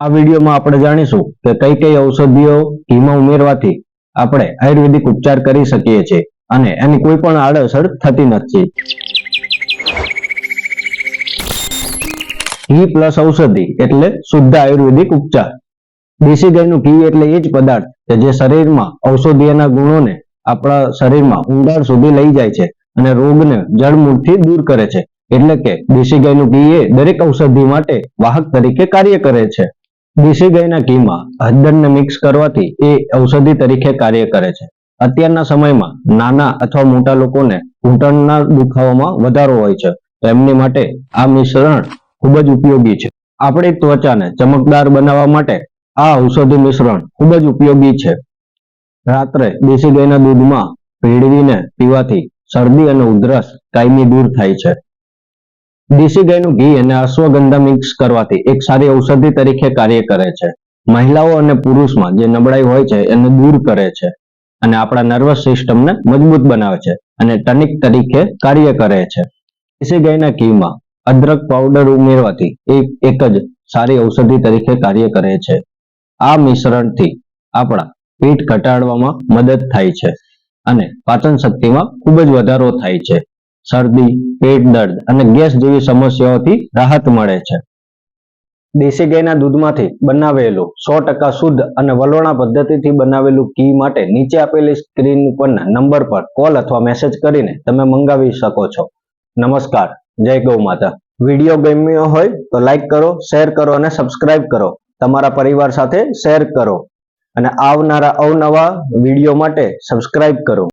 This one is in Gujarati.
આ વિડીયોમાં આપણે જાણીશું કે કઈ કઈ ઔષધિઓ ઘીમાં ઉમેરવાથી આપણે આયુર્વેદિક ઉપચાર કરી શકીએ છીએ અને એની કોઈ પણ આડઅસર થતી નથી. ઘી પ્લસ ઔષધિ એટલે શુદ્ધ આયુર્વેદિક ઉપચાર. દેશી ગાયનું ઘી એટલે એ જ પદાર્થ કે જે શરીરમાં ઔષધીયના ગુણોને આપણા શરીરમાં ઊંડાણ સુધી લઈ જાય છે અને રોગને જળમૂળથી દૂર કરે છે. એટલે કે દેશી ગાયનું ઘી એ દરેક ઔષધિ માટે વાહક તરીકે કાર્ય કરે છે. દેશી ગાયના ઘીમાં હળદરને મિક્સ કરવાથી એ ઔષધિ તરીકે કાર્ય કરે છે. અત્યારના સમયમાં નાના અથવા મોટા લોકોને ઘૂંટણના દુખાવામાં વધારો હોય છે. તો એમની માટે આ મિશ્રણ ખૂબ જ ઉપયોગી છે. આપણી ત્વચાને ચમકદાર બનાવવા માટે આ ઔષધિ મિશ્રણ ખૂબ જ ઉપયોગી છે. રાત્રે દેશી ગાયના દૂધમાં ભેળવીને પીવાથી શરદી અને ઉધરસ કાયમી દૂર થાય છે. દેશી ગાયનું ઘી અને અશ્વગંધા મિક્સ કરવાથી એક સારી ઔષધિ તરીકે કાર્ય કરે છે. મહિલાઓ અને પુરુષમાં જે નબળાઈ હોય છે, એને દૂર કરે છે અને આપણા નર્વસ સિસ્ટમને મજબૂત બનાવે છે અને ટનિક તરીકે કાર્ય કરે છે. દેશી ગાયના ઘીમાં અદરક પાવડર ઉમેરવાથી એક જ સારી ઔષધિ તરીકે કાર્ય કરે છે. આ મિશ્રણથી આપણા પેટ ઘટાડવામાં મદદ થાય છે અને પાચન શક્તિમાં ખૂબ જ વધારો થાય છે. શરદી, પેટ દર્દ અને ગેસ જેવી સમસ્યાઓથી રાહત મળે છે. દેશી ગાયના દૂધમાંથી બનાવેલું સો ટકા શુદ્ધ અને વલોણા પદ્ધતિથી બનાવેલું ઘી માટે નીચે આપેલી સ્ક્રીન ઉપરના નંબર પર કોલ અથવા મેસેજ કરીને તમે મંગાવી શકો છો. નમસ્કાર, જય ગૌ માતા. વીડિયો ગમ્યો હોય તો લાઈક કરો, શેર કરો અને સબસ્ક્રાઇબ કરો. તમારા પરિવાર સાથે શેર કરો. અને આવનારા અવનવા વીડિયો માટે સબસ્ક્રાઇબ કરો.